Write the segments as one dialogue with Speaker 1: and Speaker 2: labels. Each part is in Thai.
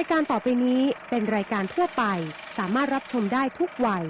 Speaker 1: ายการต่อไปนี้เป็นรายการทั่วไป สามารถรับชมได้ทุกวัย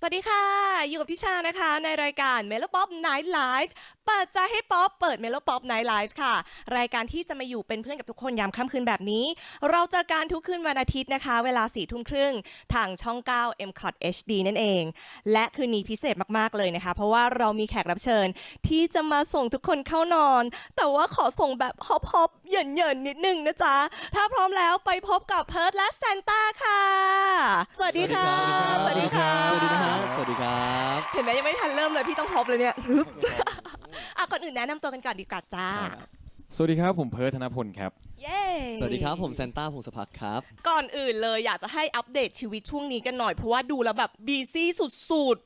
Speaker 2: สวัสดีค่ะ อยู่กับทิชานะคะ ในรายการ m e l o Pop Night Live เปิดใจให้ป๊อปเปิด m e l o Pop Night Live ค่ะ รายการที่จะมาอยู่เป็นเพื่อนกับทุกคนยามค่ำคืนแบบนี้ เราเจอกันทุกคืนวันอาทิตย์นะคะ เวลา4ทุ่มครึ่งทางช่อง 9 m c o t HD นั่นเอง และคืนนี้พิเศษมากๆเลยนะคะ เพราะว่าเรามีแขกรับเชิญที่จะมาส่งทุกคนเข้านอน แต่ว่าขอส่งแบบฮอปฮอปเหยินเหยินๆนิดนึงนะจ๊ะ ถ้าพร้อมแล้วไปพบกับเพิร์ดและแซนต้าค่ะ สวัสดีค่ะ
Speaker 3: สวัสดีครับ
Speaker 2: ส
Speaker 3: ส
Speaker 2: วั
Speaker 3: วั
Speaker 2: ส
Speaker 3: ส
Speaker 2: ดี
Speaker 3: ดี
Speaker 2: ค่ะ
Speaker 3: นะฮะสวัสดีครับ
Speaker 2: เห็นไหมยังไม่ทันเริ่มเลยพี่ต้องฮอปเลยเนี่ยฮึบ อะก่อนอื่นแนะนำตัวกันก่อนดีกว่าจ้า
Speaker 4: สวัสดีครับ ผมเพิร์ทธนพลครับ
Speaker 2: เย้
Speaker 3: สวัสดีครับ ผมแซนต้าพงศพักดิ์ครับ
Speaker 2: ก่อนอื่นเลยอยากจะให้อัปเดตชีวิตช่วงนี้กันหน่อย เพราะว่าดูแล้วแบบบีซี่สุด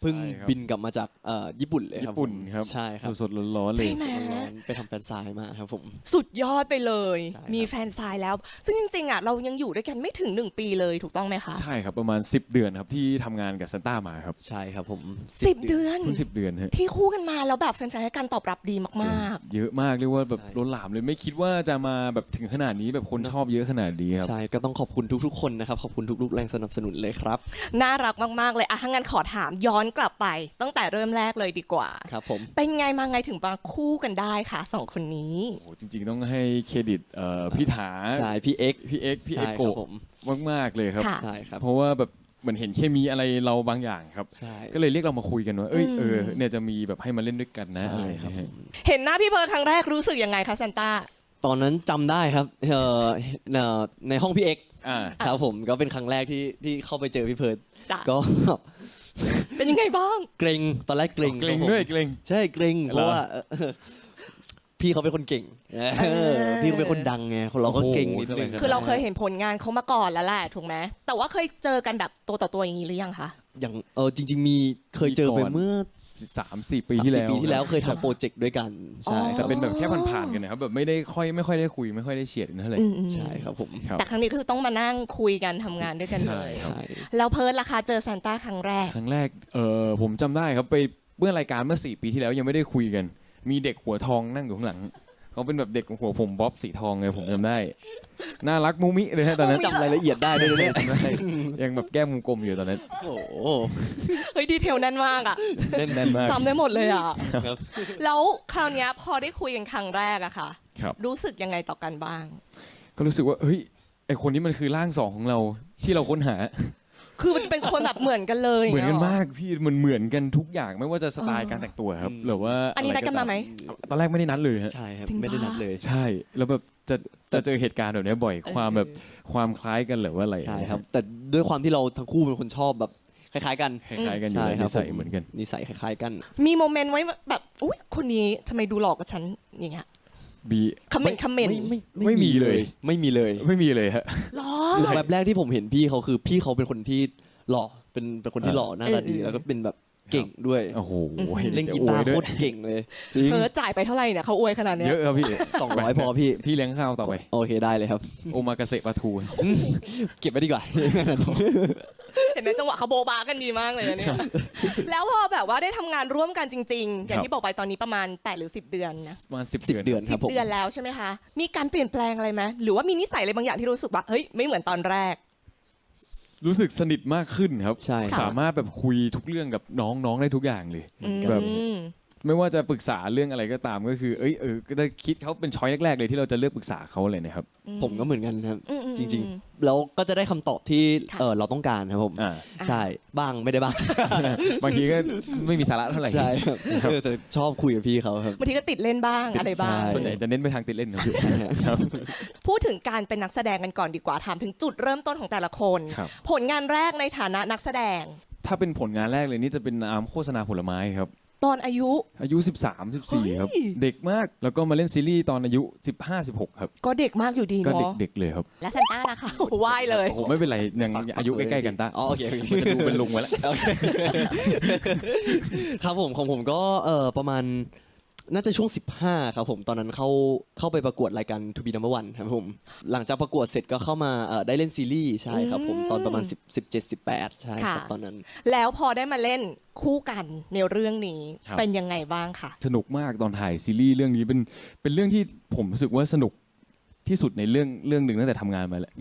Speaker 3: เพิ่ง
Speaker 4: ใช่ครับ
Speaker 3: บินกลับมาจากเอ่อญี่ปุ่นเลยครับ
Speaker 4: ญี่ปุ่น
Speaker 3: ผม
Speaker 4: ครับ
Speaker 3: ใช่ครับ
Speaker 4: สดๆร้อนๆเลย
Speaker 2: ใช่ไหม
Speaker 3: ร้อนๆไปทำแฟนซายมาครับผม
Speaker 2: ๆสุดยอดไปเลย
Speaker 3: ใช่ครับ
Speaker 2: มีแฟนซายแล้ว ซึ่งจริงๆอะเรายังอยู่ด้วยกันไม่ถึง 1 ปีเลยถูกต้องไหมคะ
Speaker 4: ใช่ครับประมาณ 10 เดือนครับที่ทำงานกับซันต้ามาครับ
Speaker 3: ใช่ครับผม
Speaker 2: สิบเดือน
Speaker 4: เพิ่งสิบเดือนฮะ
Speaker 2: ที่คู่กันมาแล้วแบบแฟนๆให้การตอบรับดีมาก
Speaker 4: เยอะมากเรียกว่าแบบ
Speaker 3: ใช่
Speaker 4: ล้นหลามเลยไม่คิดว่าจะมาแบบถึงขนาดนี้แบบคนชอบเยอะขนาดนี้ครับ
Speaker 3: ใช่ก็ต้องขอบคุณทุกๆ คนนะครับ ขอบคุณทุกๆ แรงสนับสนุนเลยครับ
Speaker 2: ๆ น่ารักมากๆเลยอะถ้างั้นขอถามย้อนกลับไปตั้งแต่เริ่มแรกเลยดีกว่า
Speaker 3: ครับผม
Speaker 2: เป็นไงมาไงถึงมาคู่กันได้คะสองคนนี้
Speaker 4: โอ้โหจริง ๆ ต้องให้เครดิตเอ่อพี่ถา
Speaker 3: ใช่พี่เอ็กซ์
Speaker 4: พี่เอ็กซ์พี่
Speaker 3: ใช่
Speaker 4: เอ็ก
Speaker 3: ค
Speaker 4: โก
Speaker 3: รับผม
Speaker 4: มากๆเลยครับ
Speaker 2: ค่ะ
Speaker 3: ใช่ครับ
Speaker 4: เพราะว่าแบบเหมือนเห็นเคมีอะไรเราบางอย่างครับ
Speaker 3: ใช่
Speaker 4: ก็เลยเรียกเรามาคุยกันว่า เอ้ย
Speaker 2: อืม
Speaker 4: เออเนี่ยจะมีแบบให้มาเล่นด้วยกันนะ
Speaker 3: ใช่
Speaker 4: อะไร
Speaker 3: ครับ
Speaker 4: นะ
Speaker 3: ผ
Speaker 4: ฮะ
Speaker 3: ม
Speaker 2: เห็นหน้าพี่เพิร์ลครั้งแรกรู้สึกยังไงคะซันต้า
Speaker 3: ตอนนั้นจำได้ครับเอ่อเอ่อในห้องพี่เอ็กซ์
Speaker 4: อ่า
Speaker 3: ครับผมก็เป็นครั้งแรกที่ที่เข้าไปเจอพี่เพิร์ด
Speaker 2: จ้ะ
Speaker 3: ก็
Speaker 2: เป็นยังไงบ้าง
Speaker 3: เกรงตอนแรกเกรง
Speaker 4: เกรง
Speaker 3: ครับผม
Speaker 4: ด้วยเกรง
Speaker 3: ใช่เกรงเพ
Speaker 4: เหรอ
Speaker 3: ราะว่าเอ่อพี่เขาเป็นคนเก่งเออพี่เขาเป็นคนดังไงเราก็
Speaker 4: โอ้โห
Speaker 3: เก่งนิดนึง
Speaker 4: ทำไม
Speaker 2: คือเราเคยเห็นผลงานเขามาก่อนแล้วแหละถูกไหมแต่ว่าเคยเจอกันแบบตัวต่อตัวอย่างนี้หรือยังคะ
Speaker 3: อย่างเออจริง ๆ มีเคยเจอไป
Speaker 4: มีก่อน
Speaker 3: เมื่อ
Speaker 4: สามสี่ปีที่แล้ว
Speaker 3: ปีที่แล้วเคย
Speaker 4: รับ
Speaker 3: ทำโปรเจกต์ด้วยกันใช่
Speaker 2: อ๋อ
Speaker 3: ค
Speaker 4: แต่
Speaker 3: รับ
Speaker 4: เป็นแบบแค่ผ่านๆกันนะครับแบบไม่ได้ค่อยไม่ค่อยได้คุยไม่ค่อยได้เฉียดกันเท่าไหร่
Speaker 2: อืมอืม
Speaker 3: ใช่ครับผม
Speaker 4: ครับ
Speaker 2: แต่ครั้งนี้คือต้องมานั่งคุยกันทำงานด้วยกันเลย
Speaker 4: ใช่
Speaker 3: ใช่
Speaker 2: แล้วเพิร์ลล่ะคะเจอซันต้าครั้งแรก
Speaker 4: ครั้งแรกเออผมจำได้ครับไปเมื่อรายการเมื่อสี่ปีที่แล้วยังไม่ได้คุยกัน มีเด็กหัวทองนั่งอยู่ข้างหลัง เขาเป็นแบบเด็กหัวผมบ๊อบสีทองไงผมจำได้ น่ารักมุมิเลยฮะตอนนั้น
Speaker 3: จำรายละเอียดได้ด้วยนะเนี่ย
Speaker 4: จำได้ยังแบบแก้มกลมๆอยู่ตอนนั้น
Speaker 3: โอ้โห
Speaker 2: เฮ้ยดีเทลแน่นมากอะ
Speaker 3: เล่น
Speaker 4: แน่นมาก
Speaker 2: จำได้หมดเลยอะ
Speaker 3: ครับ
Speaker 2: แล้วคราวเนี้ยพอได้คุยกันครั้งแรกอะค่ะ
Speaker 4: ครับ
Speaker 2: รู้สึกยังไงต่อกันบ้าง
Speaker 4: ก็รู้สึกว่าเฮ้ยไอคนนี้มันคือร่างสองของเราที่เราค้นหา
Speaker 2: คือมันเป็นคนแบบเหมือนกันเลย
Speaker 4: เหมือนกัน
Speaker 2: ย่งงี้ย
Speaker 4: มากพี่มันเหมือนกันทุกอย่างไม่ว่าจะสไตล์
Speaker 2: เออ
Speaker 4: การแต่งตัวครับหรือว่า
Speaker 2: อันนี้นัดกันมาไหม
Speaker 4: ตอนแรกไม่ได้นัดเลยฮะ
Speaker 3: ใช่ครับ
Speaker 2: จริงปะ
Speaker 3: ไม่ได้นัดเลย
Speaker 4: ใช่ แล้วแบบจะจะเจอเหตุการณ์แบบเนี้ยบ่อยความแบบความคล้ายกันหรือว่าอะไร
Speaker 3: ใช่ครับ แต่ด้วยความที่เราทั้งคู่เป็นคนชอบแบบคล้ายๆกัน
Speaker 4: คล้ายๆกันอยู่
Speaker 3: ใช่
Speaker 4: แล้ว
Speaker 3: ครั
Speaker 4: นิ
Speaker 3: บ
Speaker 4: สัย
Speaker 3: ผ
Speaker 4: เหมือนกัน
Speaker 3: นิสัยคล้ายๆกัน
Speaker 2: มีโมเมนต์ไว้แบบอุ้ยคนนี้ทำไมดูหลอกกับฉันอย่างเงี้ย
Speaker 4: บี
Speaker 2: คอมเมนต์คอมเมนต์
Speaker 4: ไม่มีเลย
Speaker 3: ไม่มีเลย
Speaker 4: ไม่มีเลยฮะ
Speaker 2: หรอ
Speaker 3: คือแบบแรกที่ผมเห็นพี่เขาคือพี่เขาเป็นคนที่หล่อเป็นเป็นคนที่หล่อหน้าตาดี
Speaker 2: เออ
Speaker 3: แล้วก็เป็นแบบ เก่งด้วย
Speaker 4: โอ้โห
Speaker 3: เล่นกี
Speaker 4: จะอว
Speaker 3: ตายร์
Speaker 4: ด้
Speaker 3: โค
Speaker 4: วย
Speaker 3: ตรเก่งเลยจริง
Speaker 2: เออจ่ายไปเท่าไหร่เนี่ยเขาอวยขนาดเนี้ย
Speaker 4: เยอะครับพี่
Speaker 3: สองร้อยพอพี่
Speaker 4: พี่เลี้ยงข้าวต่อไป
Speaker 3: โอเคได้เลยครับ
Speaker 4: โอมากาเสะปลาทู
Speaker 3: เก็บไว้ดีกว่า
Speaker 2: เห็นไหมจังหวะเขาโบบากันดีมากเลยนะเนี่ยแล้วพอแบบว่าได้ทำงานร่วมกันจริง ๆ อย่างที่บอกไปตอนนี้ประมาณ 8 หรือ 10 เดือนนะ
Speaker 4: ประมาณสิบ
Speaker 3: สิบ
Speaker 4: เดือน
Speaker 3: เดือนครับผม
Speaker 2: เดือนแล้วใช่ไหมคะมีการเปลี่ยนแปลงอะไรไหมหรือว่ามีนิสัยอะไรบางอย่างที่รู้สึกว่าเฮ้ยไม่เหมือนตอนแรก
Speaker 4: รู้สึกสนิทมากขึ้นครับ
Speaker 3: ใช่ครับ
Speaker 4: สามารถแบบคุยทุกเรื่องกับน้องน้องได้ทุกอย่างเลย แบบ
Speaker 2: อืม
Speaker 4: ไม่ว่าจะปรึกษาเรื่องอะไรก็ตามก็คือ เอ้ยเออก็ได้คิดเขาเป็นช้อยแรกๆเลยที่เราจะเลือกปรึกษาเขาเลยนะครับ
Speaker 3: ผมก็เหมือนกันครับ
Speaker 2: อืมอืม
Speaker 3: จริงๆแล้วก็จะได้คำตอบที่
Speaker 2: ค่ะ
Speaker 3: เออเราต้องการครับผม
Speaker 4: อ่า
Speaker 3: ใช่บ้างไม่ได้บ้าง
Speaker 4: บางทีก็ไม่มีสาระเท่าไหร่
Speaker 3: ใช่ครับเออแต่ชอบคุยกับพี่เขาครับ
Speaker 2: บางทีก็ติดเล่นบ้างอะไรบ้าง
Speaker 3: ใช่
Speaker 4: ส่วนใหญ่จะเน้นไปทางติดเล่นครับครับ
Speaker 2: พูดถึงการเป็นนักแสดงกันก่อนดีกว่าถามถึงจุดเริ่มต้นของแต่ละคน
Speaker 4: ครับ
Speaker 2: ผลงานแรกในฐานะนักแสดง
Speaker 4: ถ้าเป็นผลงานแรกเลยนี่จะเป็นน้ำโฆษณาผลไม้ครับ
Speaker 2: ตอนอายุ
Speaker 4: อายุ 13 14 ครับ
Speaker 2: เฮ้ย
Speaker 4: เด็กมากแล้วก็มาเล่นซีรีส์ตอนอายุ 15 16 ครับ
Speaker 2: ก็เด็กมากอยู่ดี
Speaker 4: ก็
Speaker 2: เนาะ
Speaker 4: เด็กๆเลยครับ
Speaker 2: และซันต้าล่ะคะโอ้โหไหว้เลย
Speaker 4: โอ้โหไม่เป็นไรยังอายุใกล้ๆกันตา
Speaker 3: อ๋อโอเคโอเค
Speaker 4: มันจะดูเป็นลุงไว้แล้ว
Speaker 3: ครับผมของผมก็เออประมาณ น่าจะช่วง 15 ครับผมตอนนั้นเข้าเข้าไปประกวดรายการ To Be Number One ครับผม หลังจากประกวดเสร็จก็เข้ามาเอ่อได้เล่นซีรีส์ใช่ครับผม
Speaker 2: อืม
Speaker 3: ตอนประมาณ 10 17 18 ใช่ครับ
Speaker 2: ค่ะ
Speaker 3: ตอนนั้น
Speaker 2: แล้วพอได้มาเล่นคู่กันในเรื่องนี้
Speaker 4: ครับ
Speaker 2: เป็นยังไงบ้างคะ
Speaker 4: สนุกมากตอนถ่ายซีรีส์เรื่องนี้เป็นเป็นเรื่องที่ผมรู้สึกว่าสนุก ที่สุดในเรื่องเรื่องหนึ่งตั้งแต่ทำงานมาแหละ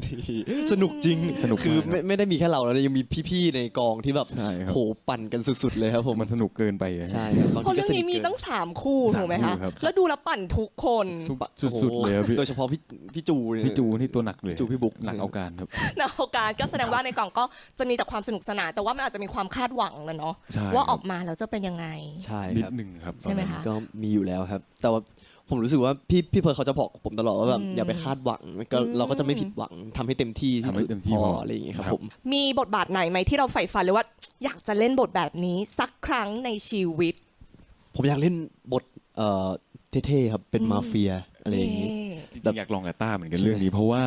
Speaker 3: สนุกจริง
Speaker 4: สนุกมาก
Speaker 3: คือ
Speaker 4: ครับ
Speaker 3: ไม่ไม่ได้มีแค่เราแล้วนะยังมีพี่ๆในกองที่แบบ
Speaker 4: ใช่ครับ
Speaker 3: โหปั่นกันสุดๆเลยครับผม
Speaker 4: มันสนุกเกินไปอะ
Speaker 3: ใช่ครับบาง
Speaker 2: เพราะ
Speaker 3: ที
Speaker 2: เรื่
Speaker 3: ก็
Speaker 2: อง
Speaker 3: สนิ
Speaker 2: นี้
Speaker 3: ท
Speaker 2: มี
Speaker 3: เกิน
Speaker 2: ตั้งสามคู่
Speaker 4: สาม
Speaker 2: ถูกไหม
Speaker 4: คู่
Speaker 2: คะ
Speaker 4: ครับ
Speaker 2: แล้วดูแล้วปั่นทุกคน
Speaker 4: ทุก
Speaker 3: โอ้โห
Speaker 4: สุดๆเลยครับพี่
Speaker 3: โดยเฉพาะพี่พี่จูเนี่ย
Speaker 4: พี่จูนี่ตัวหนักเลย
Speaker 3: พี่จูพี่บุ๊ก
Speaker 4: หนักเอาการครับ
Speaker 2: ในโอกาสก็แสดงว่าในกล่องก็จะมีแต่ความสนุกสนานแต่ว่ามันอาจจะมีความคาดหวังนะเนาะ
Speaker 4: ใช่
Speaker 2: ว่า
Speaker 4: ครับ
Speaker 2: ออกมาแล้วจะเป็นยังไง
Speaker 3: ใช่
Speaker 4: นิ
Speaker 3: ค
Speaker 4: ด
Speaker 3: รับ
Speaker 4: หนึ่งครับ
Speaker 2: ใช่ไหมคะ
Speaker 3: ก็มีอยู่แล้วครับ แต่ว่า ผมรู้สึกว่าพี่พี่เพิร์ลเขาจะบอกผมตลอดว่าแบบ
Speaker 2: อืม
Speaker 3: อย่าไปคาดหวังก็
Speaker 2: อืม
Speaker 3: เราก็จะไม่ผิดหวังทำให้เต็มที่
Speaker 4: ทำให้เต็มที่
Speaker 3: พอ
Speaker 4: พออ
Speaker 3: อะไรอย่างเงี้ยครับ
Speaker 4: ครับ
Speaker 3: ผม
Speaker 2: มีบทบาทไหนไหมที่เราใฝ่ฝันเลยว่า อยากจะเล่นบทแบบนี้สักครั้งในชีวิต
Speaker 3: ผมอยากเล่นบทเอ่อเท่ๆครับเป็น
Speaker 2: อืม
Speaker 3: มาเฟียอะไรอย่างงี้
Speaker 4: จริงๆอยากลองกับต้าเหมือนกันเรื่องนี้เพราะว่า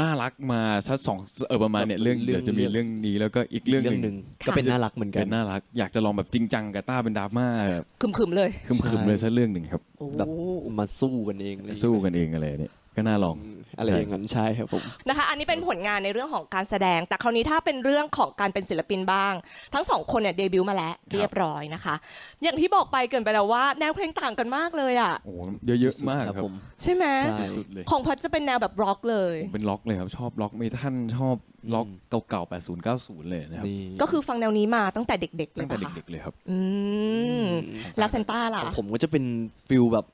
Speaker 4: น่ารักมาสักสองเออประมาณเนี่ยเรื่อง
Speaker 3: เรื่อง
Speaker 4: เดี๋ยวจะมีเรื่องนี้แล้วก็อีก
Speaker 3: เรื่
Speaker 4: เรื่
Speaker 3: อ
Speaker 4: องง
Speaker 3: ห
Speaker 4: ห
Speaker 3: นึ่
Speaker 4: นึ่
Speaker 3: ง
Speaker 4: ง
Speaker 3: ก็เป็นน่ารักเหมือนกั
Speaker 4: เป็นนน่ารักอยากจะลองแบบจริงจังกับต้าเป็นดราม่า
Speaker 2: คึมๆเลย
Speaker 4: คึมๆเลยสักเรื่องหนึ่งครับ
Speaker 3: แบบมาสู้กันเองอะไรอย่างเงี้ย
Speaker 4: สู้กันเองอะไรเนี่ย ก็น่าลอง
Speaker 3: อะไรอย่างนั้นใช่ครับผม
Speaker 2: นะคะ อันนี้เป็นผลงานในเรื่องของการแสดง แต่คราวนี้ถ้าเป็นเรื่องของการเป็นศิลปินบ้าง ทั้งสองคนเนี่ยเดบิวต์มาแล้วเรียบร้อยนะคะ อย่างที่บอกไปเกินไปแล้วว่าแนวเพลงต่างกันมากเลยอะ
Speaker 4: โอ้โหเยอะๆมากครับ
Speaker 3: ผม
Speaker 2: ใช่ไหม
Speaker 3: ใช่
Speaker 4: สุดเลย
Speaker 2: ของพัดจะเป็นแนวแบบร็อกเลย
Speaker 4: ผมเป็นล็อกเลยครับ ชอบล็อกเมทัลชอบล็อกเก่าๆ80 90 เลยนะครับ
Speaker 3: นี่
Speaker 2: ก็คือฟังแนวนี้มาตั้งแต่เด็กๆเล
Speaker 4: ตั้
Speaker 2: ย
Speaker 4: งแต่
Speaker 2: ปะคะ
Speaker 4: เด็กๆเลยครับ
Speaker 2: อืมแล้วเซนต้าล่ะ
Speaker 3: ของผมก็จะเป็นฟิลแบบ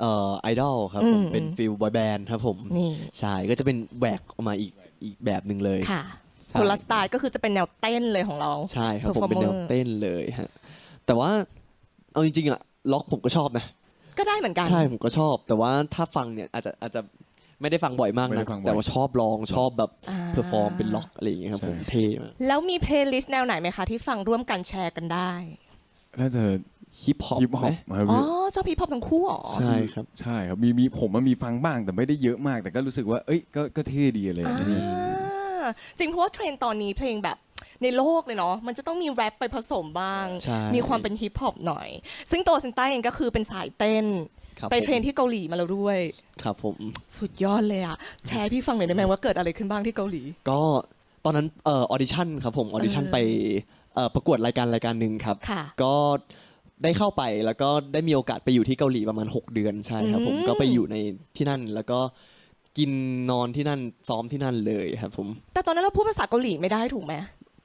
Speaker 3: เอ่อไอดอลครับผม
Speaker 2: อืม
Speaker 3: เป็นฟิลบอยแบนด์ครับผม
Speaker 2: นี่
Speaker 3: ใช่ ก็จะเป็นแหวกออกมาอีกอีกแบบหนึ่งเลย
Speaker 2: ค่ะ
Speaker 3: ใช่
Speaker 2: คนละสไตล์ก็คือจะเป็นแนวเต้นเลยของเรา
Speaker 3: ใช่ครับผม
Speaker 2: Performer
Speaker 3: เป็นแนวเต้นเลยฮะ แต่ว่าเอาจริงๆอะล็อกผมก็ชอบนะ
Speaker 2: ก็ได้เหมือนกัน
Speaker 3: ใช่ผมก็ชอบ แต่ว่าถ้าฟังเนี่ยอาจจะอาจจะไม่ได้ฟังบ่อยมาก
Speaker 4: ไม่
Speaker 3: นะ
Speaker 4: ได้ฟังบ่อย
Speaker 3: แต่ว่าชอบลองชอบแบบ
Speaker 2: อ่า
Speaker 3: เพอร์ฟอร์มเป็นล็อกอะไรอย่างเงี้ยครับ
Speaker 4: ใช่
Speaker 3: ผมเท่มาก
Speaker 2: แล้วมีเพลย์ลิสต์แนวไหนไหมคะ ที่ฟังร่วมกันแชร์กันได้
Speaker 4: น่าจะ
Speaker 3: ฮิปฮอป
Speaker 4: ฮิปฮอป
Speaker 3: ไหม
Speaker 4: ครับ
Speaker 2: อ๋อ
Speaker 4: พี่
Speaker 2: ชอบพีพอปทั้งคู่เหรอ
Speaker 3: ใช่ครับ
Speaker 4: ใช่ครับมีมีผมมันมีฟังบ้างแต่ไม่ได้เยอะมาก แต่ก็รู้สึกว่าเอ้ยก็ก็เท่ดีอะไรอย่างเงี้ย
Speaker 2: อ่าจริงเพราะว่าเทรนด์ตอนนี้เพลงแบบในโลกเลยเนาะมันจะต้องมีแรปไปผสมบ้าง
Speaker 3: ใช่
Speaker 2: มีความเป็นฮิปฮอปหน่อย ซึ่งตัวเซนต้าเองก็คือเป็นสายเต้น
Speaker 3: ครับ
Speaker 2: ไป
Speaker 3: ผม
Speaker 2: เทรนที่เกาหลีมาแล้วด้วย
Speaker 3: ครับผม
Speaker 2: สุดยอดเลยอะแชร์ให้พี่ฟังหน่อยได้ไหมว่าเกิดอะไรขึ้นบ้างที่เกาหลี
Speaker 3: ก็ตอนนั้นเอ่อออดิชั่นครับผมออดิชั่น
Speaker 2: เออ
Speaker 3: ไปเอ่อประกวดรายการรายการหนึ่งครับ
Speaker 2: ค่ะ
Speaker 3: ก็ ได้เข้าไปแล้วก็ได้มีโอกาสไปอยู่ที่เกาหลีประมาณ 6 เดือนใช่ครับผม
Speaker 2: อืม
Speaker 3: ก็ไปอยู่ในที่นั่นแล้วก็กินนอนที่นั่นซ้อมที่นั่นเลยครับ ผม
Speaker 2: แต่ตอนนั้นเราพูดภาษาเกาหลีไม่ได้ถูกไหม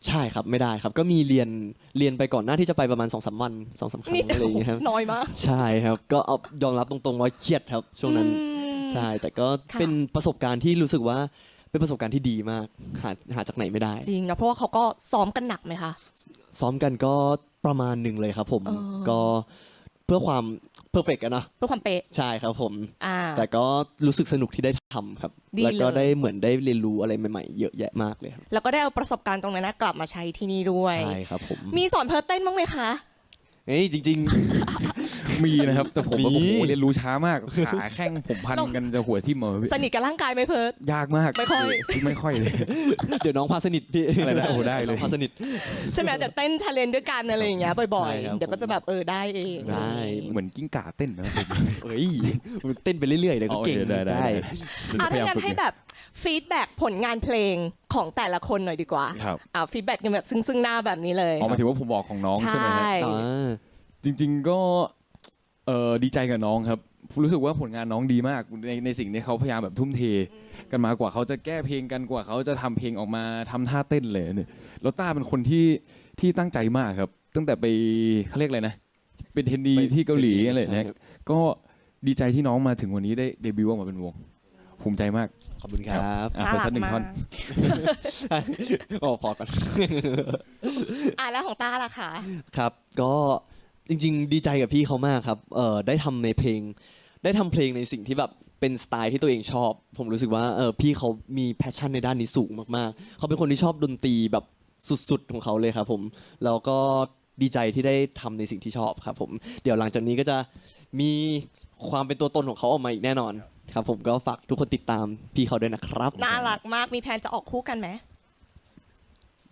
Speaker 3: ใช่ครับไม่ได้ครับ ก็มีเรียนเรียนไปก่อนหน้าที่จะไปประมาณ2อสวันสองสามครั้ง
Speaker 2: นี่
Speaker 3: อะไรอย่างเงี้ยครับ
Speaker 2: น้อยมาก
Speaker 3: ใช่ครับ ก็เอายอมรับตรงๆว่าเครียดครับ ช่วงนั้น
Speaker 2: อืม
Speaker 3: ใช่ แต่ก็
Speaker 2: ค่ะ
Speaker 3: เป็นประสบการณ์ที่รู้สึกว่าเป็นประสบการณ์ที่ดีมากหาหาจากไหนไม่ได้
Speaker 2: จริงนะเพราะว่าเขาก็ซ้อมกันหนักไหมคะ
Speaker 3: ซ้อมกันก็ ประมาณหนึ่งเลยครับผม
Speaker 2: เออ
Speaker 3: ก็เพื่อความเพอร์เฟกต์อะนะ
Speaker 2: เพื่อความเป๊ะ
Speaker 3: ใช่ครับผม
Speaker 2: อ่า
Speaker 3: แต่ก็รู้สึกสนุกที่ได้ทำครับ
Speaker 2: ดี
Speaker 3: แล้วก็
Speaker 2: เลย
Speaker 3: ได้เหมือนได้เรียนรู้อะไรใหม่ๆ เยอะแยะมากเลยครับ
Speaker 2: แล้วก็ได้เอาประสบการณ์ตรงนั้นนะกลับมาใช้ที่นี่ด้วย
Speaker 3: ใช่ครับผม
Speaker 2: มีสอนเพิร์ทเต้นบ้างไหมคะ
Speaker 3: เอ้ยจริง
Speaker 4: มีนะครับ แต่ผมว่า
Speaker 3: มี
Speaker 4: โอ้โหเรียนรู้ช้ามาก ขาแข้งผมพันกันจะหัวทิ่มเอาพี่
Speaker 2: สนิทกับร่างกายไหมเพิร์ท
Speaker 4: ยากมาก
Speaker 2: ไม่ค่อย
Speaker 4: ไม่ค่อยเลย
Speaker 3: ๆเดี๋ยวน้องพาสนิทพี่
Speaker 4: อะไรนะโอ้ได้เลย
Speaker 3: น้องพาสนิท
Speaker 2: ใช่ไหมจากเต้นชาเลนด้วยกันอะไรอย่างเงี้ยบ่อย
Speaker 3: ใช่ครับ
Speaker 2: ๆ เดี๋ยวก็จะแบบเออได้เอง
Speaker 3: ใช่
Speaker 4: เหมือนกิ้งก่าเต้นนะ
Speaker 3: เอ้ยมันเต้นไปเรื่อยๆเดี๋ยวก็เก่ง
Speaker 4: โอคได้ได้
Speaker 3: ได้
Speaker 2: อะ
Speaker 4: พยา
Speaker 2: ถ้ายา
Speaker 4: ม
Speaker 2: งั้น
Speaker 4: ฝึก
Speaker 2: ให้แบบฟีดแบ็กผลงานเพลงของแต่ละคนหน่อยดีกว่า
Speaker 4: ครับ
Speaker 2: อ่าฟีดแบ็กกันแบบซึ่งๆหน้าแบบนี้เลย
Speaker 4: ออกมาถือว่าผมบอกของน้องใช่ไหมครับ
Speaker 3: อ่า
Speaker 4: จริง ๆ ก็ เออดีใจกับน้องครับ รู้สึกว่าผลงานน้องดีมากในในสิ่งที่เขาพยายามแบบทุ่มเท กันมากว่าเขาจะแก้เพลงกันกว่าเขาจะทำเพลงออกมาทำท่าเต้นเลยเนี่ยแล้วต้าเป็นคนที่ที่ตั้งใจมากครับ ตั้งแต่ไปเขาเรียกอะไรนะ เป็นเทนดี
Speaker 3: ไป
Speaker 4: ที่เกาหลี
Speaker 3: เทรนนี
Speaker 4: อะไร
Speaker 3: ใช่
Speaker 4: นะครับก็ดีใจที่น้องมาถึงวันนี้ได้เดบิวต์ออกมาเป็นวง ภูมิใจมาก
Speaker 3: ขอบคุณครับ
Speaker 4: อะ
Speaker 2: น่า
Speaker 4: ขอ
Speaker 2: รั
Speaker 4: สักหนึ่ง
Speaker 2: มาก
Speaker 4: ท่อน
Speaker 3: โอ้พอกัน
Speaker 2: อะแล้วของต้าล่ะคะ
Speaker 3: ครับก็ จริง ๆ ดีใจกับพี่เขามากครับเออได้ทำในเพลง ได้ทำเพลงในสิ่งที่แบบเป็นสไตล์ที่ตัวเองชอบ ผมรู้สึกว่าเออพี่เขามีแพชชั่นในด้านนี้สูงมากๆ เขาเป็นคนที่ชอบดนตรีแบบสุดๆของเขาเลยครับผมแล้วก็ดีใจที่ได้ทำในสิ่งที่ชอบครับผมเดี๋ยวหลังจากนี้ก็จะมีความเป็นตัวตนของเขาออกมาอีกแน่นอนครับผมก็ฝากทุกคนติดตามพี่เขาด้วยนะครับ
Speaker 2: น่ารักมากมีแผนจะออกคู่กันไหม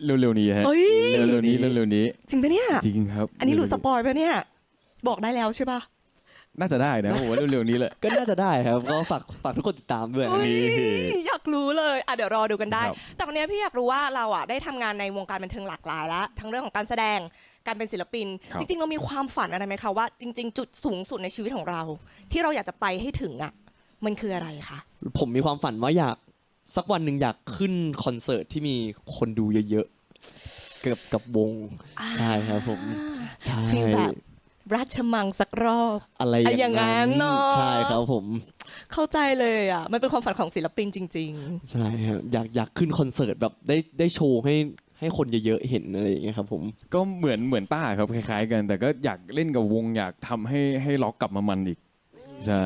Speaker 4: เร็วๆนี้ฮะ
Speaker 2: เฮ้ย
Speaker 4: เร็วๆนี้เร็วๆนี้
Speaker 2: จริงปะเนี่ย
Speaker 4: จริงครับ
Speaker 2: อันนี้หลุดสปอยล์ปะเนี่ย บอกได้แล้วใช่ปะ
Speaker 4: น่าจะได้นะผมว่าเร็วๆนี้แหละ
Speaker 3: ก็น่าจะได้ครับก็ฝากฝากทุกคนติดตามด้วย
Speaker 2: อุ๊ย
Speaker 4: นี่
Speaker 2: อยากรู้เลยอะเดี๋ยวรอดูกันได้
Speaker 4: ครับ
Speaker 2: แต่วันนี้พี่อยากรู้ว่าเราอะได้ทำงานในวงการบันเทิงหลากหลายแล้วทั้งเรื่องของการแสดงการเป็นศิลปิน
Speaker 4: ครับ
Speaker 2: จริง ๆ เรามีความฝันอะไรไหมคะว่าจริง ๆ จุดสูงสุดในชีวิตของเรา ที่เราอยากจะไปให้ถึงอะมันคืออะไรคะ
Speaker 3: ผมมีความฝันว่าอยาก สักวันหนึ่งอยากขึ้นคอนเสิร์ตที่มีคนดูเยอะๆกับกับวง ใช่ครับผม ใช่
Speaker 2: ฟีลแบบ ราชมังสักรอบ
Speaker 3: อะไร
Speaker 2: อะ
Speaker 3: อ
Speaker 2: อย่าง
Speaker 3: ย่าง
Speaker 2: นั้
Speaker 3: นั้นน
Speaker 2: เนอะ
Speaker 3: ใช่ครับผม
Speaker 2: เข้าใจเลยอะ มันเป็นความฝันของศิลปินจริง
Speaker 3: ใช่ครับอยากอยากขึ้นคอนเสิร์ตแบบได้ได้โชว์ให้ให้คนเยอะๆเห็นอะไรอย่างเงี้ยครับผม
Speaker 4: ก็เหมือนเหมือนต้าครับคล้าย ๆ กัน แต่ก็อยากเล่นกับวงอยากทำให้ให้ล็อกกลับมามันอีก ใช่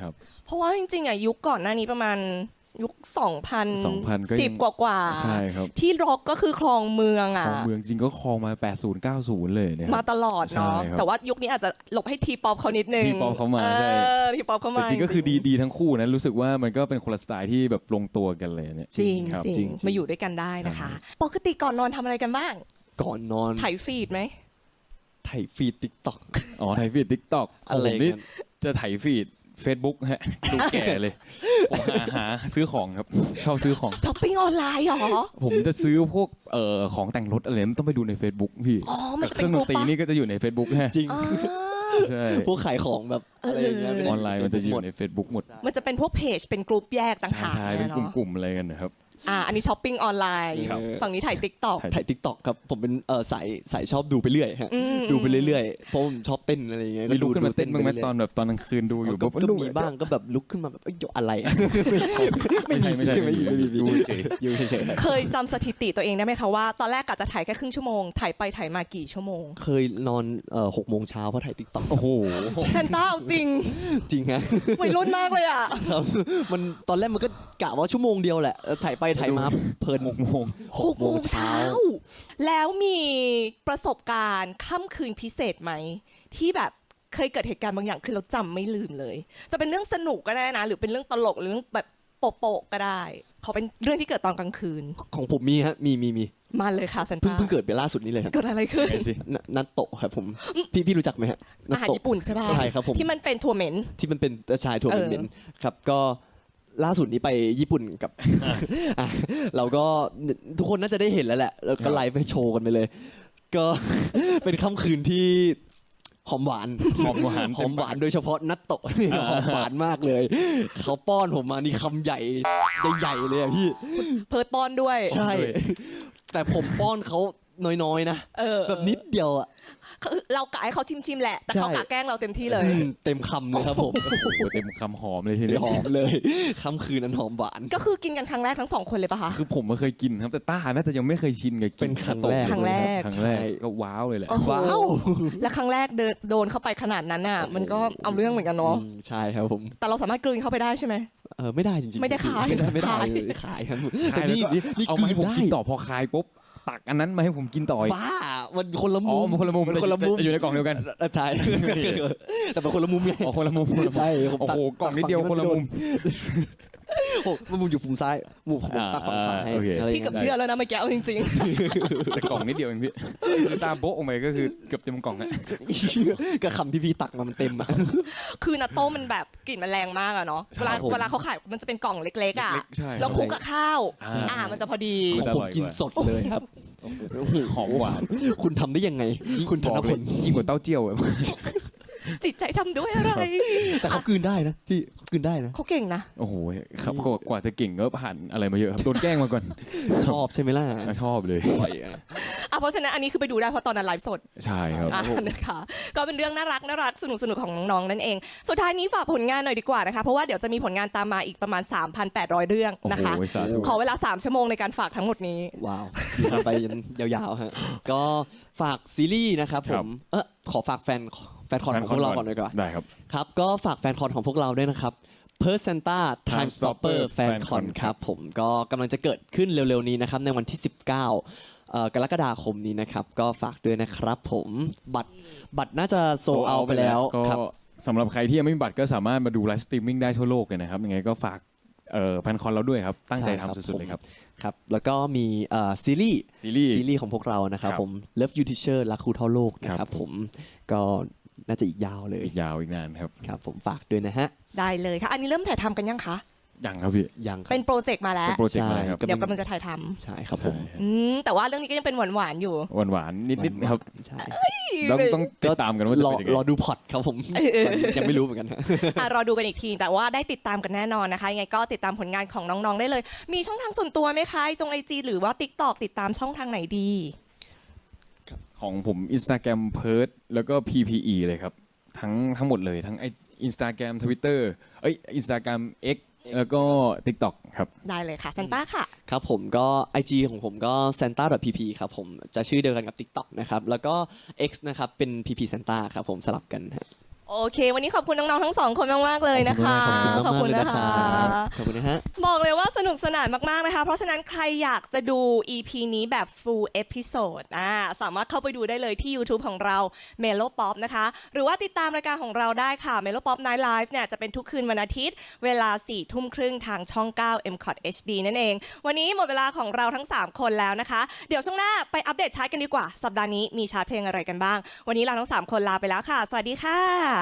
Speaker 4: ครับ
Speaker 2: ๆเพราะว่าจริงๆอะยุคก่อนหน้านี้ประมาณ ยุค2000
Speaker 4: 2000ก็ยัง
Speaker 2: สิบกว่ากว่าๆ
Speaker 4: ใช่ครับ
Speaker 2: ที่ร็อกก็คือคลองเมือง
Speaker 4: คล
Speaker 2: อะ
Speaker 4: องเมืองจริงก็คลองมา 80 90 เลยเนี่ยค
Speaker 2: มา
Speaker 4: รับ
Speaker 2: ตลอดเนาะ
Speaker 4: ใช่ครับ
Speaker 2: แต่ว่ายุคนี้อาจจะหลบให้ทีป๊อปเขานิดนึง
Speaker 4: T-pop เข้ามา
Speaker 2: ออ
Speaker 4: ใช่
Speaker 2: ทีป๊อปเข้า
Speaker 4: แต่
Speaker 2: มา
Speaker 4: จริงก็คือดีดีทั้งคู่นะรู้สึกว่ามันก็เป็นคนละสไตล์ที่แบบลงตัวกันเลยเนี่ย
Speaker 2: จริง
Speaker 4: ครับ
Speaker 2: จริง
Speaker 3: จริง
Speaker 2: มาอยู่ด้วยกันได้นะคะ ปกติก่อนนอนทำอะไรกันบ้าง
Speaker 3: ก่อนนอน
Speaker 2: ถ่ายฟีดไหม
Speaker 3: ถ่ายฟีดติ๊กต็อก
Speaker 4: อ๋อถ่ายฟีดทิกตอกขอ
Speaker 3: อะ
Speaker 4: ง
Speaker 3: ไร
Speaker 4: ผมนี่
Speaker 3: กัน
Speaker 4: จะถ่ายฟีด Facebook ฮะดูแก่เลย ผมหาหาซื้อของครับชอบซื้อของ
Speaker 2: ช้อปปิ้งออนไลน์เหรอ
Speaker 4: ผมจะซื้อพวกเอ่อของแต่งรถอะไรมันต้องไปดูใน Facebook พี่
Speaker 2: อ๋อมัน
Speaker 4: แต่
Speaker 2: จะ
Speaker 4: เค
Speaker 2: เป็
Speaker 4: รื่
Speaker 2: น
Speaker 4: อง
Speaker 2: ก
Speaker 4: ด
Speaker 2: ลุ่
Speaker 4: น
Speaker 2: ม
Speaker 4: ตรีนี่ก็จะอยู่ใน Facebook ฮะ
Speaker 3: จริง
Speaker 2: อ่า
Speaker 4: ใช่
Speaker 3: พวกขายของแบบอะไรอย่างเงี้ย
Speaker 4: ออนไลน์มันจะอยู่ใน Facebook หมด
Speaker 2: มันจะเป็นพวกเพจเป็นกลุ่มแยกต่าง
Speaker 4: ใช่
Speaker 2: หาก
Speaker 4: ใช่เป็น
Speaker 2: ย
Speaker 4: ก
Speaker 2: อะ
Speaker 4: ลุ่มๆอะไรกันนะครับ
Speaker 2: อ่าอันนี้ช้อปปิ้งออนไลน์
Speaker 3: ครับ
Speaker 2: ฝั่งนี้ถ่ายติ๊กต็อก
Speaker 4: ถ่าย
Speaker 3: ถ่ายติ๊กต็อกครับผมเป็นเออสายสายชอบดูไปเรื่อยฮะดูไปเรื่อยๆเพราะผมชอบเต้นอะไรอย่างเงี้ย
Speaker 4: มีลุกขึ้นมาเต้นบ้างไหม
Speaker 3: รื่ยๆ
Speaker 4: ตอนแบบตอนกลางคืนดูอยู่
Speaker 3: ก็
Speaker 4: ปุ๊บ
Speaker 3: ก็
Speaker 4: ดู
Speaker 3: มีบ้างก็แบบลุกขึ้นมาแบบเอ้ยอะไรอะ
Speaker 4: ไม่ใช่ไม่ใช่
Speaker 3: ไม่มีไม่มี
Speaker 4: ดูเฉย
Speaker 3: อยู่เฉยๆ
Speaker 2: เคยจำสถิติตัวเองได้ไหมคะว่า ตอนแรกกะจะถ่ายแค่ครึ่งชั่วโมง ถ่ายไปถ่ายมากี่ชั่วโมง
Speaker 3: เคยนอนเอ่อหกโมงเช้าเพราะถ่ายติ๊กต็อก
Speaker 4: โอ้โห
Speaker 2: แฟนต้าเอาจริง
Speaker 3: จริงฮะ
Speaker 2: วัยรุ่นมากเลยอะ
Speaker 3: ครับมันตอนแรกมันก็กะว่าชั่วโมงเดียวแหละเออถ่ายไปถ่ายมาเพลิน
Speaker 4: หกโมง
Speaker 3: หกโมงเช้า
Speaker 2: แล้วมีประสบการณ์ค่ำคืนพิเศษไหม ที่แบบเคยเกิดเหตุการณ์บางอย่างคือเราจำไม่ลืมเลย จะเป็นเรื่องสนุกก็ได้นะ หรือเป็นเรื่องตลกหรือเรื่องแบบโปะๆก็ได้ขอเป็นเรื่องที่เกิดตอนกลางคืน
Speaker 3: ของผมมีฮะมีมีมี
Speaker 2: มาเลยค่ะซัน
Speaker 3: เพิ่ง
Speaker 2: ต้า
Speaker 3: เพิ่งเกิดไปล่าสุดนี้เลยครับ
Speaker 2: เกิดอะไรขึ้น
Speaker 4: ไงสิ
Speaker 3: นนัตโตะครับผมพี่พี่รู้จักไหมฮะนั
Speaker 2: อา
Speaker 3: ต
Speaker 2: หาร
Speaker 3: โตะ
Speaker 2: ญี่ปุ่นใช่ป่ะ
Speaker 3: ใช่ครับผม
Speaker 2: ที่มันเป็นถั่วเหม็น
Speaker 3: ที่มันเป็นชายถั่ว
Speaker 2: เออ
Speaker 3: เหม็นๆครับก็ ล่าสุดนี้ไปญี่ปุ่นกับ อะเราก็ทุกคนน่าจะได้เห็นแล้วแหละแล้วก็ไลฟ์ไปโชว์กันไปเลย ก็ เป็นค่ำคืนที่หอมหวาน
Speaker 4: หอมหวาน
Speaker 3: หอมหวานโดยเฉพาะนัตโตะนี่หอมหวานมากเลย เขาป้อนผมมานี่คำใหญ่ใหญ่ๆเลยอะพี่
Speaker 2: เพิร์ดปอนด้วย
Speaker 3: ใช่ แต่ผมป้อนเขา น้อยๆนะ
Speaker 2: เออ
Speaker 3: แบบนิดเดียวอะ
Speaker 2: คือเรากะให้เขาชิมๆแหละ แต่
Speaker 3: ใช่
Speaker 2: เขากะแกล้งเราเต็มที่เลย
Speaker 3: อืมเต็มคำเลยครับผม
Speaker 4: โอ้โหเต็มคำหอมเลยทีเดียว
Speaker 3: หอมเลยค่ำคืนนั้นหอมหวาน
Speaker 2: ก็คือกินกันครั้งแรกทั้งสองคนเลยปะคะ
Speaker 4: คือผมมาเคยกินครับแต่ต้าน่าจะยังไม่เคยชินกับกิ
Speaker 3: เป็นครั้งแรก
Speaker 2: ครั้งแรก
Speaker 4: ครั้งแรก
Speaker 3: ใช่
Speaker 4: ก็ว้าวเลยแหละ
Speaker 2: โอ้โห
Speaker 3: ว้าว
Speaker 2: และครั้งแรกเดินโดนเข้าไปขนาดนั้นอะ มันก็เอาเรื่องเหมือนกันเนาะ
Speaker 3: อืมใช่ครับผม
Speaker 2: แต่เราสามารถกลืนเข้าไปได้ใช่ไหม
Speaker 3: เออไม่ได้จริงๆ
Speaker 2: ไม่ได้ขาย
Speaker 3: ไม่ได้ไม่ได้
Speaker 2: ขาย
Speaker 3: เลยขายครับ
Speaker 4: ใช่
Speaker 3: แต่นี่
Speaker 4: แล้วก็
Speaker 3: นี่นี่
Speaker 4: เอา
Speaker 3: ก
Speaker 4: มา
Speaker 3: ลื
Speaker 4: ให้
Speaker 3: น
Speaker 4: ผม
Speaker 3: ได้
Speaker 4: กินต่อพอคายปุ๊บ ตักอันนั้นมาให้ผมกินต่ออีก
Speaker 3: บ้ามันคนละ
Speaker 4: อ๋
Speaker 3: มุ
Speaker 4: อ
Speaker 3: ม
Speaker 4: มันคนละมุม
Speaker 3: มันคนละมุม
Speaker 4: แต่อยู่ในกล่องเดียวกัน
Speaker 3: เออใช่แต่เป็นคนละมุมไง
Speaker 4: อ๋อคนละมุมคนละมุม
Speaker 3: ใช่ผม
Speaker 4: โอ้
Speaker 3: ตั
Speaker 4: โหกล่องนิดเดียวคนละมุม
Speaker 3: โอ้มันมุมอยู่ฝั่งซ้ายมุมผม
Speaker 4: อ่า
Speaker 3: ตักฝั่งขวาให้
Speaker 4: โอเค
Speaker 3: อะไรอ
Speaker 2: พี่
Speaker 3: ย่าง
Speaker 2: กับ
Speaker 3: เงี้ย
Speaker 2: เชื่อแล้วนะเมื่อกี้เอาจริง
Speaker 4: แต่กล่องนิดเดียวเองพี่คือตาโบ๊ะออกไปก็คือเกือบเต็มกล่องอะ
Speaker 3: กับคำที่พี่ตักมามันเต็มอะ
Speaker 2: ๆ คือนัตโต้มันแบบกลิ่นมันแรงมากอะเนาะเวลา
Speaker 3: ครับผม
Speaker 2: เวลาเขาขายมันจะเป็นกล่องเล็กๆอะ
Speaker 4: เล็กๆใช่
Speaker 2: แล้วคลุกกับข้าว
Speaker 4: อ่า
Speaker 2: อ่ามันจะพอดี
Speaker 3: ของผมกินสดเลยครับ
Speaker 4: หอมหวาน
Speaker 3: คุณทำได้ยังไง คุณธ
Speaker 4: บ
Speaker 3: น
Speaker 4: อก
Speaker 3: พ
Speaker 4: เลย
Speaker 3: ล
Speaker 4: ยิ่งกว่าเต้าเจี้ยวอะ
Speaker 2: จิตใจทำด้วยอะไร
Speaker 3: แต่เขากลืนได้นะพี่เขากลืนได้นะ
Speaker 2: เขาเก่งนะ
Speaker 4: โอ้โหครับกว่ากว่าจะเก่งก็ผ่านอะไรมาเยอะครับโดนแกล้งมาก่อน
Speaker 3: ชอบใช่ไหมล่ะ
Speaker 4: ชอบเลย
Speaker 3: ปล่อยอะ
Speaker 2: อะเพราะฉะนั้นอันนี้คือไปดูได้เพราะตอนนั้นไลฟ์สด
Speaker 4: ใช่ครับ
Speaker 2: อะนะคะก็เป็นเรื่องน่ารักน่ารักสนุกสนุกของน้องๆนั่นเอง สุดท้ายนี้ฝากผลงานหน่อยดีกว่านะคะเพราะว่าเดี๋ยวจะมีผลงานตามมาอีกประมาณ 3,800 เรื่อง
Speaker 4: โอ้
Speaker 2: นะ
Speaker 4: โห
Speaker 2: คะ
Speaker 4: สาธุ
Speaker 2: ขอเวลา 3 ชั่วโมงในการฝากทั้งหมดนี้
Speaker 3: ว้าวอยู่ไปยันยาวๆฮะ ก็ฝากซีรีส์นะครับผมเออขอฝากแฟนแฟนคอนของพวกเราก่อนเลยดีกว่า
Speaker 4: ได้ครับ
Speaker 3: ครับ ก็ฝากแฟนคอนของพวกเราด้วยนะครับ p e r c e n t a Time Stopper Fan Con ครับผมก็กำลังจะเกิดขึ้นเร็วๆนี้นะครับในวันที่ 19เอ่อกรกฎาคมนี้นะครับ ก็ฝากด้วยนะครับผมบัตรบัตรน่าจะโซเอาไปแล้ว
Speaker 4: ก็
Speaker 3: ครับ
Speaker 4: สำหรับใครที่ยังไม่มีบัตรก็สามารถมาดูไลฟ์สตรีมมิ่งได้ทั่วโลกเลยนะครับยังไงก็ฝากเอ่อแฟนคอนเราด้วยครับ ตั้งใจ
Speaker 3: ใช่ครับ
Speaker 4: ทำสุดๆเลยครับ
Speaker 3: ครับแล้วก็มีเอ่อซีรีส์
Speaker 4: ซีรีส์
Speaker 3: ซีรีส์ของพวกเรานะครับ
Speaker 4: ครับ
Speaker 3: ผม Love You Teacher รักครูเท่าโลกนะค
Speaker 4: ครั
Speaker 3: รับบผมก็ น่าจะอีกยาวเลย
Speaker 4: อีกยาวอีกนานครับ
Speaker 3: ครับ ผมฝากด้วยนะฮะ
Speaker 2: ได้เลยค่ะ อันนี้เริ่มถ่ายทำกันยังคะ
Speaker 4: ยังครับพี่
Speaker 3: ยังครั
Speaker 2: เป็
Speaker 3: บ
Speaker 2: นโปรเจกต์มาแล้ว
Speaker 4: เป็นโปรเจกต์อะไรครับ
Speaker 3: ใช่
Speaker 2: เดี๋ยวกำลังจะถ่ายทำ
Speaker 3: ใช่ครับผม
Speaker 4: ใช่
Speaker 2: อืมแต่ว่าเรื่องนี้ก็ยังเป็นหวานๆอยู่
Speaker 4: หวานหวานๆนิดๆครับ
Speaker 3: ใช่
Speaker 4: ต้องต้องติดตามกันว่าจะ
Speaker 3: รอ
Speaker 4: เป็นยัง
Speaker 3: รอ
Speaker 4: ไง
Speaker 3: ดูพอดครับผม
Speaker 2: เออเออ
Speaker 3: ยังไม่รู้เหมือนกันฮะ
Speaker 2: อะรอดูกันอีกที แต่ว่าได้ติดตามกันแน่นอนนะคะ ยังไงก็ติดตามผลงานของน้องๆได้เลย มีช่องทางส่วนตัวไหมคะจงไอจีหรือว่า t ิ k t o k ติดตามช่องทางไหนดี
Speaker 4: ของผม Instagram เพิร์ดแล้วก็ PPE เลยครับ ทั้งทั้งหมดเลยทั้งไอ Instagram Twitter เอ้ย Instagram X แล้วก็ TikTok ครับ
Speaker 2: ได้เลยค่ะซันต้าค่ะ
Speaker 3: ครับผมก็ IG ของผมก็ santa.pp ครับผมจะชื่อเดียวกันกับ TikTok นะครับ แล้วก็ X นะครับ เป็น pp santa ครับผมสลับกันฮะ
Speaker 2: โอเค วันนี้ขอบคุณน้องๆทั้งสองคนมากๆเลยนะคะ
Speaker 3: ขอบคุณมากๆเลย
Speaker 2: นะ
Speaker 3: นะค
Speaker 2: คะ
Speaker 3: รับขอบคุณนะฮะ
Speaker 2: บอกเลยว่าสนุกสนานมากๆนะคะ เพราะฉะนั้นใครอยากจะดู EP นี้แบบ full episode อ่าสามารถเข้าไปดูได้เลยที่ YouTube ของเรา Melo Pop นะคะ หรือว่าติดตามรายการของเราได้ค่ะ Melo Pop Night Live เนี่ยจะเป็นทุกคืนวันอาทิตย์ เวลา4ทุ่มครึ่งทางช่อง 9 m c o t HD นั่นเอง วันนี้หมดเวลาของเราทั้ง 3 คนแล้วนะคะ เดี๋ยวช่วงหน้าไปอัปเดตชาร์ตกันดีกว่า สัปดาห์นี้มีชาร์ตเพลงอะไรกันบ้าง วันนี้เราทั้ง 3 คนลาไปแล้วค่ะ สวัสดีค่ะ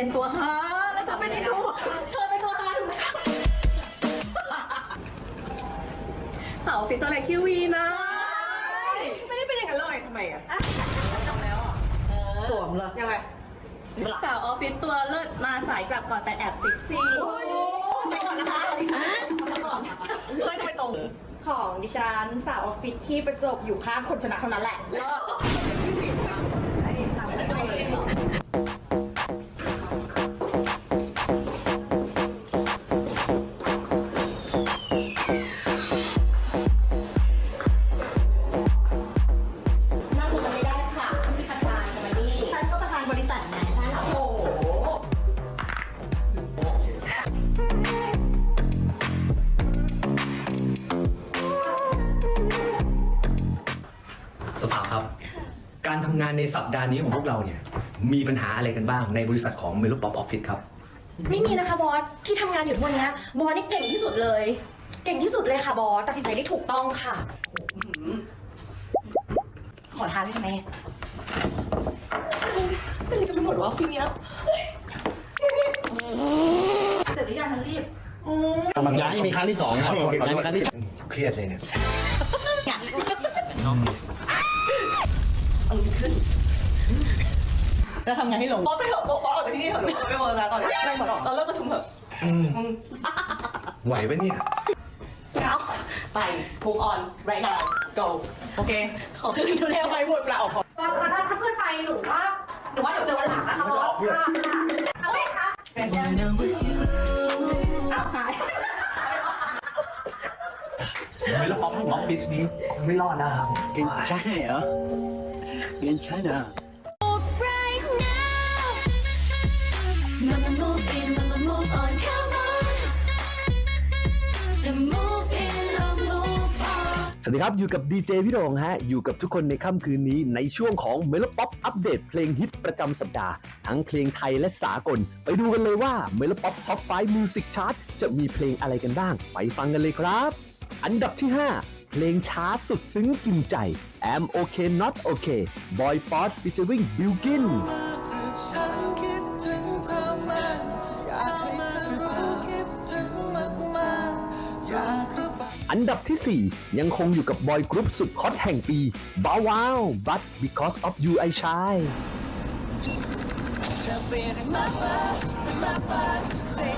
Speaker 5: entertain ตัวฮาแล้วฉันไม่ได้ดูเธอเป็นตัวฮาถูกไหม
Speaker 2: เสาฟิตตัวเล็กคิวีนะ ไม่ได้เป็นอย่างนั้นเลยทำไมอะ
Speaker 5: สวมเลย
Speaker 2: ยังไง
Speaker 6: สาวออฟฟิศตัวเลิศมาสายกลับก่อนแต่แอบเซ็กซี่
Speaker 5: ไปก่อนนะคะก่อนเฮ้ยทำไมตรง
Speaker 6: ของดิฉันสาวออฟฟิศที่ประจบอยู่ข้างคนชนะเท่านั้นแหละ
Speaker 5: ใน
Speaker 7: สัปดาห์นี้ของพวกเราเนี่ย มีปัญหาอะไรกันบ้างในบริษัทของ m e l o Pop Office ครับ
Speaker 8: ไม่มีนะคะบอสที่ทำงานอยู่ทุกวันเนี้ยบอสนี่เก่งที่สุดเลย เก่งที่สุดเลยค่ะบอสตัดสินใจได้ถูกต้องค่ะขอทานได้ไหม
Speaker 2: แต่ลิจะไม่หมดว่าฟิเนี้ย
Speaker 6: เสร็จหรือยังทันรีบ
Speaker 7: อย่าให้มีครั้งที่สองครับอย่าให้มีครั้งที่สองเครียดเลยเนี่ย
Speaker 5: แล้วทำไงให้ลง
Speaker 2: บอสไปเถอะบอสออกจากที่นี่เถอะหนูไม่เวิร์กแล้วตอนนี้ไม่หมดหรอกเราเลิกประชุมเถอะ
Speaker 7: ไหวปะเนี่ย
Speaker 2: เอาไปพูออน right now go
Speaker 5: โอเค
Speaker 2: ขอคืนดูแล
Speaker 5: ใครโหวตเปล่าออก
Speaker 6: บอสคะถ้าเพื่อนไปหนูว่าหนูว่าเดี๋ยวเจอวันหลังนะคะบอสค่ะเอาไว้ค่ะเอาหาย
Speaker 7: m e l o Pop Office นี้คงไม่รอดนะครั บ
Speaker 9: Right now. Mama move in, mama move on, come on. To move in or move on.
Speaker 10: สวัสดีครับ อยู่กับดีเจพี่โรงฮะ อยู่กับทุกคนในค่ำคืนนี้ในช่วงของ m e l o Pop อัปเดตเพลงฮิตประจำสัปดาห์ ทั้งเพลงไทยและสากล ไปดูกันเลยว่า m e l o Pop Top 5 Music Chart จะมีเพลงอะไรกันบ้าง ไปฟังกันเลยครับ อันดับที่ 5 ลงช้าสุดซึ้งกินใจ Am Okay Not Okay Boy p o d featuring Bilgin
Speaker 11: ฉันคิดถึงเธอมากอยากให้เธอรู้คิดถึงมากๆอยากระบาย
Speaker 10: อันดับที่ 4 ยังคงอยู่กับบอยกรุ๊ปสุดฮอตแห่งปี b o w Wow But Because of You I Shine อันดับที่3เม้นหยอกหยอกๆเพลงฮิตสุดน่าก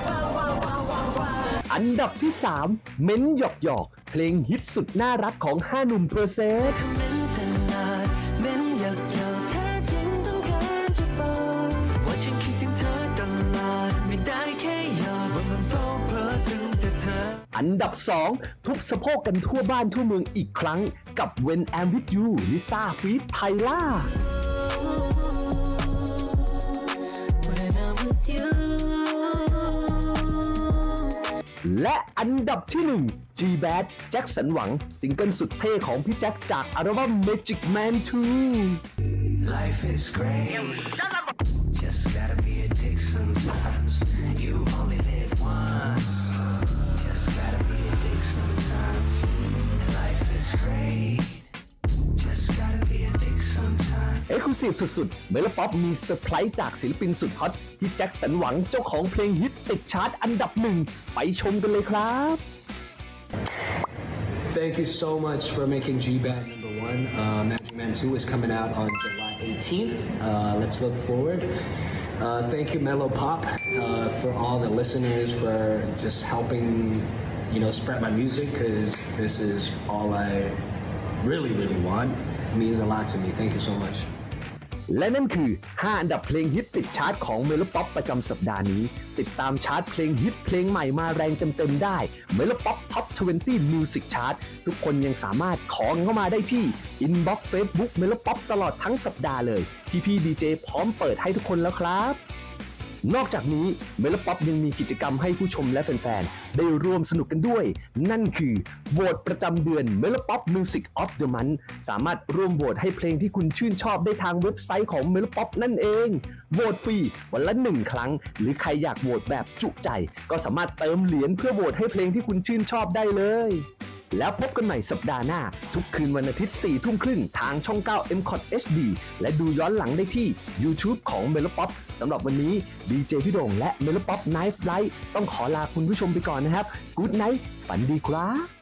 Speaker 10: อันดับที่ 3 เม้
Speaker 11: นหยอกหยอกเพลงฮิตสุดน่ารักของห้าหนุ่มเพอร์เซสอั
Speaker 10: นดับ 2 ทุบสะโพกกันทั่วบ้านทั่วเมืองอีกครั้ง กับ When I'm With You ลิซ่าฟีดไทล่า และอันดับที่ 1 G Bad แจ็คสันหวัง ซิงเกิลสุดเท่ของพี่แจ็คจากอัลบั้ม Magic Man 2
Speaker 11: Life is great. Just gotta be a dick sometimes.
Speaker 10: เอ็กซ์คลูซีฟสุดๆ เมลป๊อปมีเซอร์ไพรส์จากศิลปินสุดฮอตพี่แจ็คสันหวังเจ้าของเพลงฮิตติดชาร์ตอันดับหนึ่ง ไปชมกันเลยครับ
Speaker 12: Thank you so much for making G-Bad number one. Uh, Magic Man 2 is coming out on July 18th. Uh, let's look forward. Uh, thank you, Mellow Pop, uh, for all the listeners for just helping, you know, spread my music because this is all I really, really want. It means a lot to me. Thank you so much.
Speaker 10: และนั่นคือ 5 อันดับเพลงฮิตติดชาร์ตของเมโลป๊อปประจำสัปดาห์นี้ ติดตามชาร์ตเพลงฮิตเพลงใหม่มาแรงเต็มๆได้เมโลป๊อปท็อป20 Music Chart ทุกคนยังสามารถขอเข้ามาได้ที่ Inbox Facebook เมโลป๊อปตลอดทั้งสัปดาห์เลย พี่ๆดีเจพร้อมเปิดให้ทุกคนแล้วครับ นอกจากนี้เมลป๊อปยังมีกิจกรรมให้ผู้ชมและแฟนๆ ได้ร่วมสนุกกันด้วย นั่นคือโหวตประจำเดือนเมลป๊อป Music of the Month สามารถร่วมโหวตให้เพลงที่คุณชื่นชอบได้ทางเว็บไซต์ของเมลป๊อปนั่นเองโหวตฟรีวันละหนึ่งครั้ง หรือใครอยากโหวตแบบจุใจ ก็สามารถเติมเหรียญเพื่อโหวตให้เพลงที่คุณชื่นชอบได้เลย แล้วพบกันใหม่สัปดาห์หน้า ทุกคืนวันอาทิตย์4ทุ่มครึ่งทางช่อง 9 m c o t HD และดูย้อนหลังได้ที่ YouTube ของ m e l o p o p สำหรับวันนี้ดีเจพี่โด่งและ m e l o p o p Knife Light ต้องขอลาคุณผู้ชมไปก่อนนะครับ Good Night ฝันดีครับ